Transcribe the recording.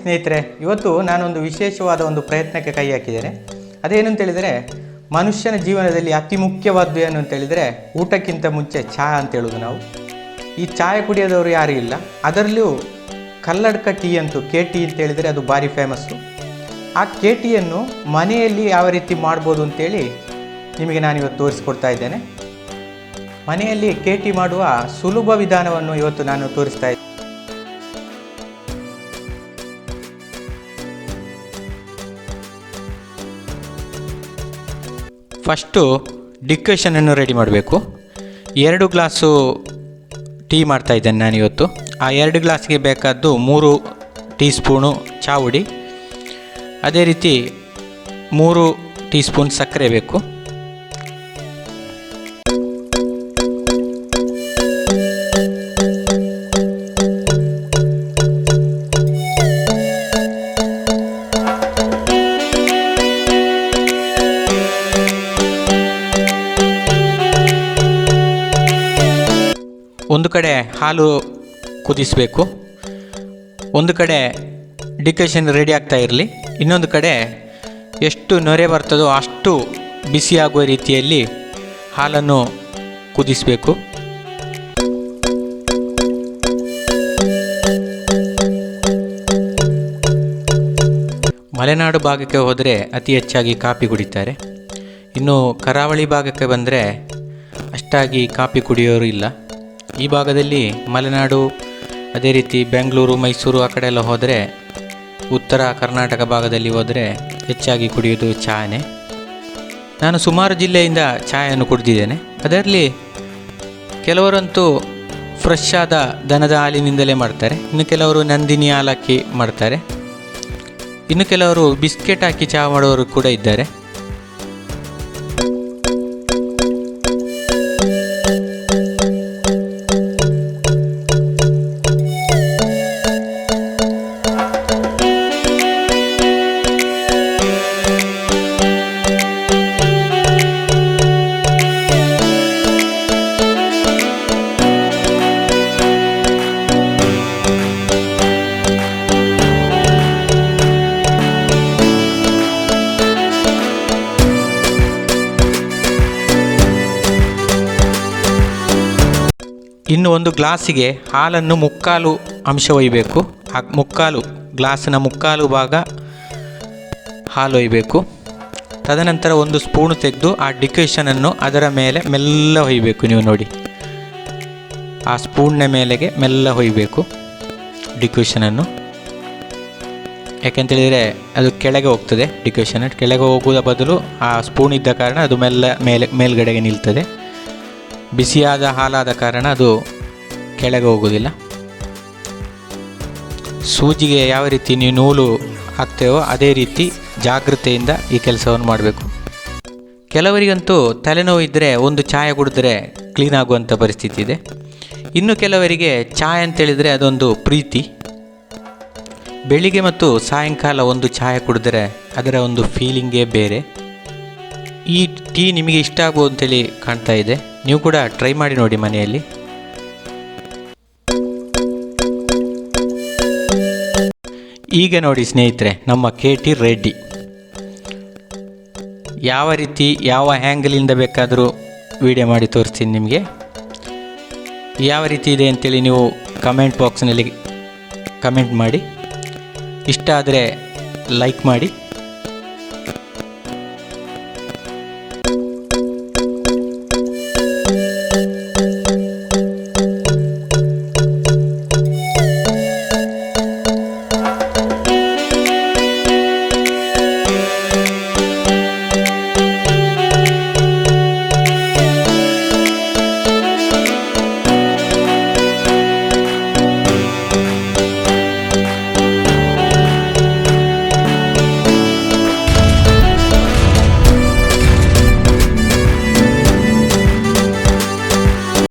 ಸ್ನೇಹಿತರೆ, ಇವತ್ತು ನಾನೊಂದು ವಿಶೇಷವಾದ ಒಂದು ಪ್ರಯತ್ನಕ್ಕೆ ಕೈ ಹಾಕಿದ್ದೇನೆ. ಅದೇನು ಅಂತೇಳಿದರೆ ಮನುಷ್ಯನ ಜೀವನದಲ್ಲಿ ಅತಿ ಮುಖ್ಯವಾದ್ದು ಏನು ಅಂತೇಳಿದರೆ ಊಟಕ್ಕಿಂತ ಮುಂಚೆ ಚಹಾ ಅಂತ ಹೇಳೋದು ನಾವು. ಈ ಚಾಯ ಕುಡಿಯೋದವರು ಯಾರೂ ಇಲ್ಲ. ಅದರಲ್ಲೂ ಕಲ್ಲಡ್ಕ ಟೀ ಅಂತೂ ಕೆ ಟಿ ಅಂತ ಹೇಳಿದರೆ ಅದು ಭಾರಿ ಫೇಮಸ್ಸು ಆ ಕೆ ಟಿಯನ್ನು ಮನೆಯಲ್ಲಿ ಯಾವ ರೀತಿ ಮಾಡ್ಬೋದು ಅಂತೇಳಿ ನಿಮಗೆ ನಾನು ಇವತ್ತು ತೋರಿಸ್ಕೊಡ್ತಾ ಇದ್ದೇನೆ. ಮನೆಯಲ್ಲಿ ಕೆ ಟಿ ಮಾಡುವ ಸುಲಭ ವಿಧಾನವನ್ನು ಇವತ್ತು ನಾನು ತೋರಿಸ್ತಾ ಫಸ್ಟು ಡಿಕೇಷನನ್ನು ರೆಡಿ ಮಾಡಬೇಕು. ಎರಡು ಗ್ಲಾಸು ಟೀ ಮಾಡ್ತಾ ಇದ್ದೇನೆ ನಾನು ಇವತ್ತು ಆ ಎರಡು ಗ್ಲಾಸ್ಗೆ ಬೇಕಾದ್ದು ಮೂರು ಟೀ ಸ್ಪೂನು ಚಾವುಡಿ. ಅದೇ ರೀತಿ ಮೂರು ಟೀ ಸ್ಪೂನ್ ಸಕ್ಕರೆ ಬೇಕು. ಒಂದು ಕಡೆ ಹಾಲು ಕುದಿಸಬೇಕು. ಒಂದು ಕಡೆ ಡಿಕೇಶನ್ ರೆಡಿ ಆಗ್ತಾ ಇರಲಿ. ಇನ್ನೊಂದು ಕಡೆ ಎಷ್ಟು ನೊರೆ ಬರ್ತದೋ ಅಷ್ಟು ಬಿಸಿಯಾಗುವ ರೀತಿಯಲ್ಲಿ ಹಾಲನ್ನು ಕುದಿಸಬೇಕು. ಮಲೆನಾಡು ಭಾಗಕ್ಕೆ ಹೋದರೆ ಅತಿ ಹೆಚ್ಚಾಗಿ ಕಾಫಿ ಕುಡಿತಾರೆ. ಇನ್ನು ಕರಾವಳಿ ಭಾಗಕ್ಕೆ ಬಂದರೆ ಅಷ್ಟಾಗಿ ಕಾಫಿ ಕುಡಿಯೋರು ಇಲ್ಲ. ಈ ಭಾಗದಲ್ಲಿ ಮಲೆನಾಡು, ಅದೇ ರೀತಿ ಬೆಂಗಳೂರು, ಮೈಸೂರು ಆ ಕಡೆ ಎಲ್ಲ ಹೋದರೆ ಉತ್ತರ ಕರ್ನಾಟಕ ಭಾಗದಲ್ಲಿ ಹೋದರೆ ಹೆಚ್ಚಾಗಿ ಕುಡಿಯೋದು ಚಹಾನೇ ನಾನು ಸುಮಾರು ಜಿಲ್ಲೆಯಿಂದ ಚಾಯನ್ನು ಕುಡಿದಿದ್ದೇನೆ. ಅದರಲ್ಲಿ ಕೆಲವರಂತೂ ಫ್ರೆಶ್ ಆದ ದನದ ಹಾಲಿನಿಂದಲೇ ಮಾಡ್ತಾರೆ. ಇನ್ನು ಕೆಲವರು ನಂದಿನಿ ಹಾಲಕ್ಕಿ ಮಾಡ್ತಾರೆ. ಇನ್ನು ಕೆಲವರು ಬಿಸ್ಕೆಟ್ ಹಾಕಿ ಚಹಾ ಮಾಡೋರು ಕೂಡ ಇದ್ದಾರೆ. ಇನ್ನು ಒಂದು ಗ್ಲಾಸಿಗೆ ಹಾಲನ್ನು ಮುಕ್ಕಾಲು ಅಂಶ ಒಯ್ಯಬೇಕು ಆ ಮುಕ್ಕಾಲು, ಗ್ಲಾಸಿನ ಮುಕ್ಕಾಲು ಭಾಗ ಹಾಲು ಒಯ್ಯಬೇಕು ತದನಂತರ ಒಂದು ಸ್ಪೂನು ತೆಗೆದು ಆ ಡಿಕೇಷನನ್ನು ಅದರ ಮೇಲೆ ಮೆಲ್ಲ ಹೊಯ್ಬೇಕು ನೀವು ನೋಡಿ. ಆ ಸ್ಪೂನ್ನ ಮೇಲೆಗೆ ಮೆಲ್ಲ ಹೊಯ್ಬೇಕು ಡಿಕ್ಯೂಷನನ್ನು ಯಾಕೆಂತೇಳಿದರೆ ಅದು ಕೆಳಗೆ ಹೋಗ್ತದೆ ಡಿಕ್ಯೂಷನ್ ಕೆಳಗೆ ಹೋಗುವುದ ಬದಲು ಆ ಸ್ಪೂನ್ ಇದ್ದ ಕಾರಣ ಅದು ಮೆಲ್ಲ ಮೇಲೆ ಮೇಲ್ಗಡೆಗೆ ನಿಲ್ತದೆ. ಬಿಸಿಯಾದ ಹಾಲಾದ ಕಾರಣ ಅದು ಕೆಳಗೆ ಹೋಗುವುದಿಲ್ಲ. ಸೂಜಿಗೆ ಯಾವ ರೀತಿ ನೀವು ನೂಲು ಹಾಕ್ತೇವೋ ಅದೇ ರೀತಿ ಜಾಗೃತೆಯಿಂದ ಈ ಕೆಲಸವನ್ನು ಮಾಡಬೇಕು. ಕೆಲವರಿಗಂತೂ ತಲೆನೋವು ಇದ್ದರೆ ಒಂದು ಚಾಯ ಕುಡಿದ್ರೆ ಕ್ಲೀನ್ ಆಗುವಂಥ ಪರಿಸ್ಥಿತಿ ಇದೆ. ಇನ್ನು ಕೆಲವರಿಗೆ ಚಾಯ್ ಅಂತೇಳಿದರೆ ಅದೊಂದು ಪ್ರೀತಿ. ಬೆಳಿಗ್ಗೆ ಮತ್ತು ಸಾಯಂಕಾಲ ಒಂದು ಚಾಯ ಕುಡಿದ್ರೆ ಅದರ ಒಂದು ಫೀಲಿಂಗೇ ಬೇರೆ. ಈ ಟೀ ನಿಮಗೆ ಇಷ್ಟ ಆಗ್ಬೋದು ಅಂತೇಳಿ ಕಾಣ್ತಾ ಇದೆ. ನೀವು ಕೂಡ ಟ್ರೈ ಮಾಡಿ ನೋಡಿ ಮನೆಯಲ್ಲಿ. ಈಗ ನೋಡಿ ಸ್ನೇಹಿತರೆ, ನಮ್ಮ ಕೆ ಟಿ ರೆಡ್ಡಿ ಯಾವ ರೀತಿ, ಯಾವ ಹ್ಯಾಂಗಲಿಂದ ಬೇಕಾದರೂ ವಿಡಿಯೋ ಮಾಡಿ ತೋರಿಸ್ತೀನಿ ನಿಮಗೆ. ಯಾವ ರೀತಿ ಇದೆ ಅಂತೇಳಿ ನೀವು ಕಮೆಂಟ್ ಬಾಕ್ಸ್ನಲ್ಲಿ ಕಮೆಂಟ್ ಮಾಡಿ. ಇಷ್ಟ ಆದರೆ ಲೈಕ್ ಮಾಡಿ.